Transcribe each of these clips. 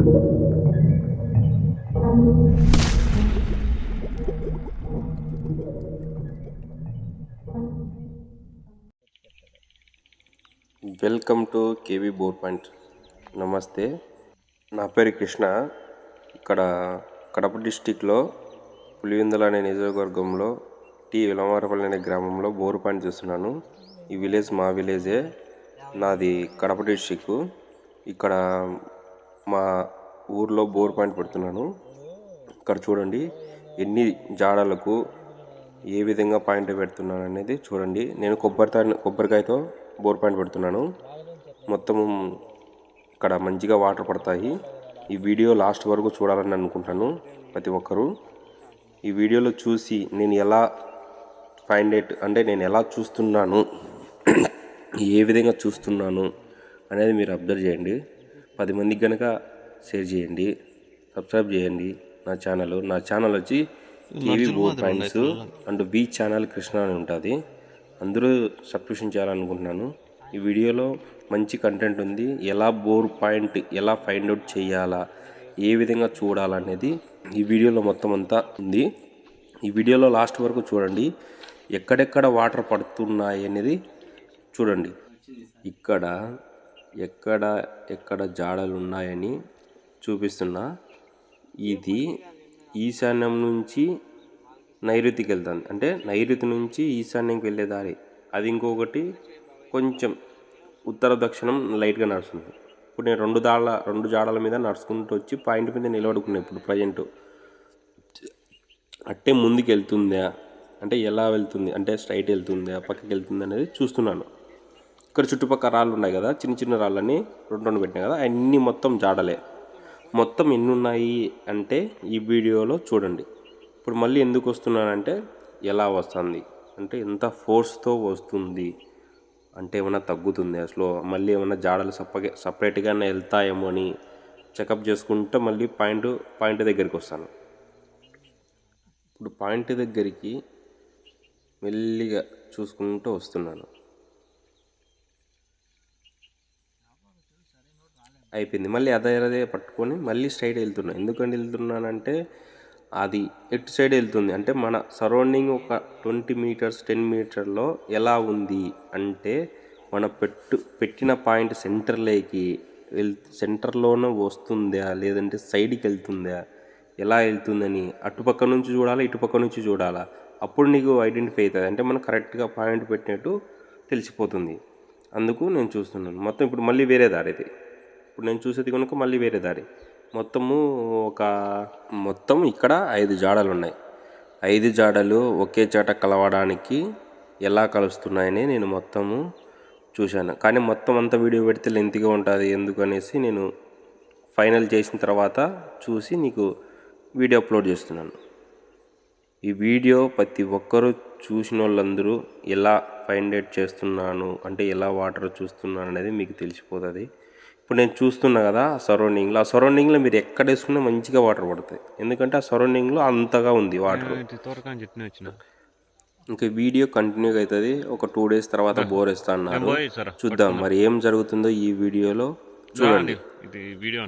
Welcome to KV bore point. నమస్తే. నా పేరు కృష్ణ. ఇక్కడ కడప డిస్టిక్లో పులివిందల అనే నియోజకవర్గంలో టీ విలమారపల్లి అనే గ్రామంలో బోర్ పాయింట్ చూస్తున్నాను. ఈ విలేజ్ మా విలేజే. నాది కడప డిస్టిక్ ఇక్కడ మా ఊర్లో బోర్ పాయింట్ పెడుతున్నాను. ఇక్కడ చూడండి ఎన్ని జాడలకు ఏ విధంగా పాయింట్ పెడుతున్నాను అనేది చూడండి. నేను కొబ్బరితో కొబ్బరికాయతో బోర్ పాయింట్ పెడుతున్నాను. మొత్తం ఇక్కడ మంచిగా వాటర్ పడతాయి. ఈ వీడియో లాస్ట్ వరకు చూడాలని అనుకుంటాను ప్రతి ఒక్కరూ. ఈ వీడియోలో చూసి నేను ఎలా ఫైండ్ ఎట్ అంటే నేను ఎలా చూస్తున్నాను ఏ విధంగా చూస్తున్నాను అనేది మీరు అబ్జర్వ్ చేయండి. పది మందికి కనుక షేర్ చేయండి సబ్స్క్రైబ్ చేయండి నా ఛానల్ నా ఛానల్ వచ్చి TV bore points and B channel Krishna అని ఉంటుంది. అందరూ సబ్స్క్రిప్షన్ చేయాలనుకుంటున్నాను. ఈ వీడియోలో మంచి కంటెంట్ ఉంది. ఎలా బోర్ పాయింట్ ఎలా ఫైండ్ అవుట్ చేయాలా ఏ విధంగా చూడాలనేది ఈ వీడియోలో మొత్తం అంతా ఉంది. ఈ వీడియోలో లాస్ట్ వరకు చూడండి. ఎక్కడెక్కడ వాటర్ పడుతున్నాయి అనేది చూడండి. ఇక్కడ ఎక్కడ ఎక్కడ జాడలు ఉన్నాయని చూపిస్తున్నా. ఇది ఈశాన్యం నుంచి నైరుతికి వెళ్తుంది అంటే నైరుతి నుంచి ఈశాన్యంకి వెళ్ళే దారి. అది ఇంకొకటి కొంచెం ఉత్తర దక్షిణం లైట్గా నడుస్తుంది. ఇప్పుడు నేను రెండు దాళ్ళ రెండు జాడల మీద నడుచుకుంటూ వచ్చి పాయింట్ మీద నిలబడుకున్నాను ఇప్పుడు ప్రజెంట్. అట్టే ముందుకు వెళ్తుందా అంటే ఎలా వెళ్తుంది? అంటే స్ట్రైట్ వెళ్తుందా? పక్కకి వెళ్తుంది అనేది చూస్తున్నాను. ఇక్కడ చుట్టుపక్కల రాళ్ళు ఉన్నాయి కదా చిన్న చిన్న రాళ్ళని రెండు రెండు పెట్టినాయి కదా అన్నీ మొత్తం జాడలే. మొత్తం ఎన్ని ఉన్నాయి అంటే ఈ వీడియోలో చూడండి. ఇప్పుడు మళ్ళీ ఎందుకు వస్తున్నానంటే ఎలా వస్తుంది? అంటే ఎంత ఫోర్స్తో వస్తుంది? అంటే ఏమైనా తగ్గుతుంది అసలు? మళ్ళీ ఏమైనా జాడలు సప్పగా సపరేట్గా వెళ్తాయేమో అని చెకప్ చేసుకుంటే మళ్ళీ పాయింట్ పాయింట్ దగ్గరికి వస్తాను. ఇప్పుడు పాయింట్ దగ్గరికి మెల్లిగా చూసుకుంటూ వస్తున్నాను. అయిపోయింది. మళ్ళీ అదే అదే పట్టుకొని మళ్ళీ స్ట్రైట్ వెళ్తున్నా. ఎందుకంటే వెళ్తున్నానంటే అది ఎటు సైడ్ వెళ్తుంది? అంటే మన సరౌండింగ్ ఒక ట్వంటీ మీటర్స్ టెన్ మీటర్లో ఎలా ఉంది? అంటే మన పెట్టు పెట్టిన పాయింట్ సెంటర్లోకి వెళ్ సెంటర్లోనే వస్తుందా? లేదంటే సైడ్కి వెళ్తుందా? ఎలా వెళ్తుందని అటుపక్క నుంచి చూడాలా? ఇటుపక్క నుంచి చూడాలా? అప్పుడు నీకు ఐడెంటిఫై అవుతుంది. అంటే మనం కరెక్ట్గా పాయింట్ పెట్టినట్టు తెలిసిపోతుంది. అందుకు నేను చూస్తున్నాను. మొత్తం ఇప్పుడు మళ్ళీ వేరే దారిది ఇప్పుడు నేను చూసేది కనుక మళ్ళీ వేరే దారి. మొత్తము ఒక మొత్తం ఇక్కడ ఐదు జాడలు ఉన్నాయి ఐదు జాడలు ఒకే చాట కలవడానికి ఎలా కలుస్తున్నాయని నేను మొత్తము చూశాను. కానీ మొత్తం అంత వీడియో పెడితే లెంత్గా ఉంటుంది ఎందుకనేసి నేను ఫైనల్ చేసిన తర్వాత చూసి నీకు వీడియో అప్లోడ్ చేస్తున్నాను. ఈ వీడియో ప్రతి ఒక్కరూ చూసిన వాళ్ళందరూ ఎలా ఫైండ్ అవుట్ చేస్తున్నాను అంటే ఎలా వాటర్ చూస్తున్నాను అనేది మీకు తెలిసిపోతుంది. ఇప్పుడు నేను చూస్తున్నా కదా ఆ సరౌండింగ్లో ఆ సరౌండింగ్లో మీరు ఎక్కడ వేసుకున్నా మంచిగా వాటర్ పడుతాయి. ఎందుకంటే ఆ సరౌండింగ్లో అంతగా ఉంది వాటర్ ఇంకా వీడియో కంటిన్యూగా అవుతుంది. ఒక టూ డేస్ తర్వాత బోర్ వేస్తా అన్నారు. చూద్దాం. మరి ఏం జరుగుతుందో ఈ వీడియోలో చూడండి. ఇది వీడియో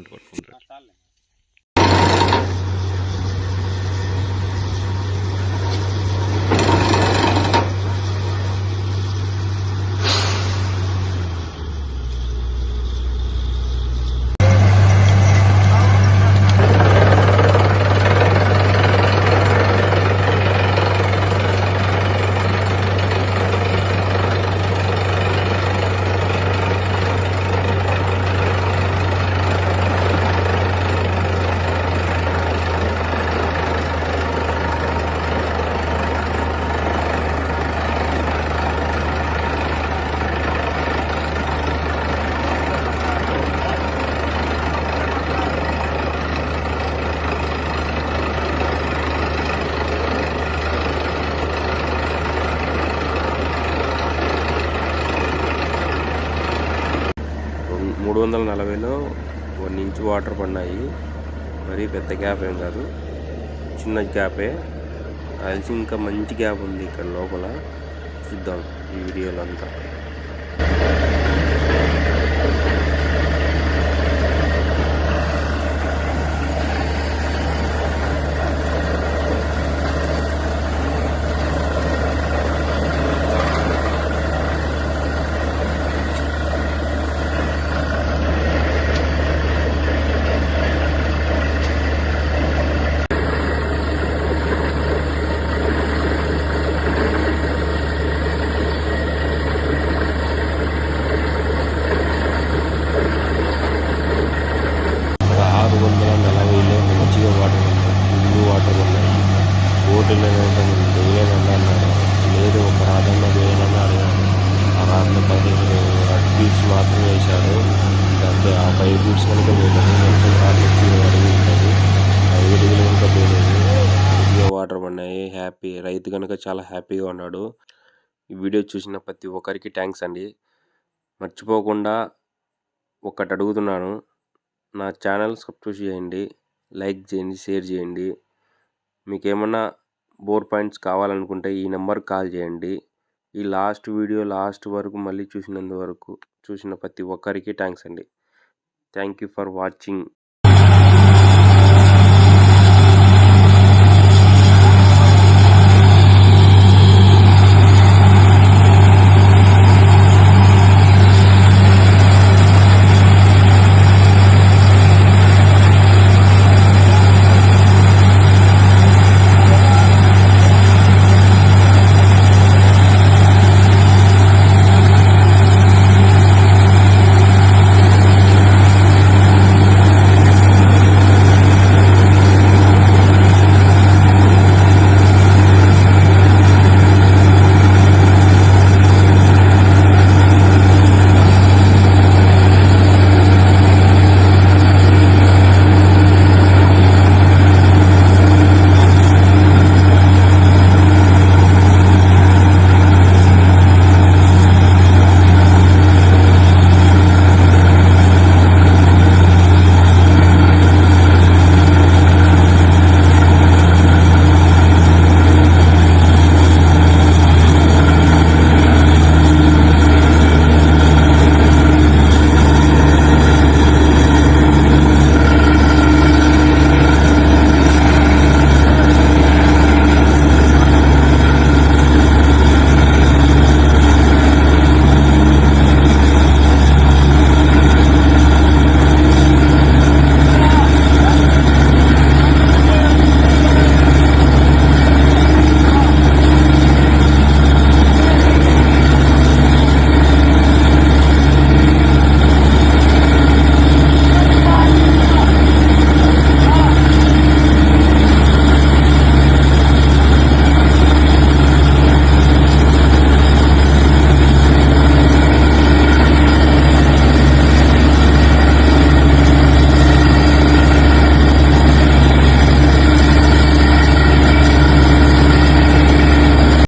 మూడు వందల నలభైలో వన్ ఇంచ్ వాటర్ పడినాయి. మరీ పెద్ద గ్యాప్ ఏం కాదు. చిన్న గ్యాపే. కలిసి ఇంకా మంచి గ్యాప్ ఉంది ఇక్కడ లోపల. చూద్దాం ఈ వీడియోలో అంతా వేయలేదంటే నేను వేయలేదండి అన్నాడు లేదు ఒక రాధమ్మ వేయాలని అడిగాను ఆ రాధమ్మ పదిహేను రెడ్ బీట్స్ మాత్రం వేశాడు అంటే ఆ ఫైవ్ బీట్స్ కనుక వేయలేదు మొత్తం రాత్రి అడిగి ఉంటుంది ఐదు అడుగులు కనుక వేయలేదు మంచిగా వాటర్ పడినాయి హ్యాపీ రైతు కనుక చాలా హ్యాపీగా ఉన్నాడు ఈ వీడియో చూసిన ప్రతి ఒక్కరికి థ్యాంక్స్ అండి మర్చిపోకుండా ఒక్కటి అడుగుతున్నాను నా ఛానల్ సబ్స్క్రైబ్ చేయండి లైక్ చేయండి షేర్ చేయండి మీకేమన్నా బోర్ పాయింట్స్ కావాలనుకుంటే ఈ నెంబర్కి కాల్ చేయండి. ఈ లాస్ట్ వీడియో లాస్ట్ వరకు మళ్ళీ చూసినందువరకు చూసిన ప్రతి ఒక్కరికి థ్యాంక్స్ అండి. Thank you for watching.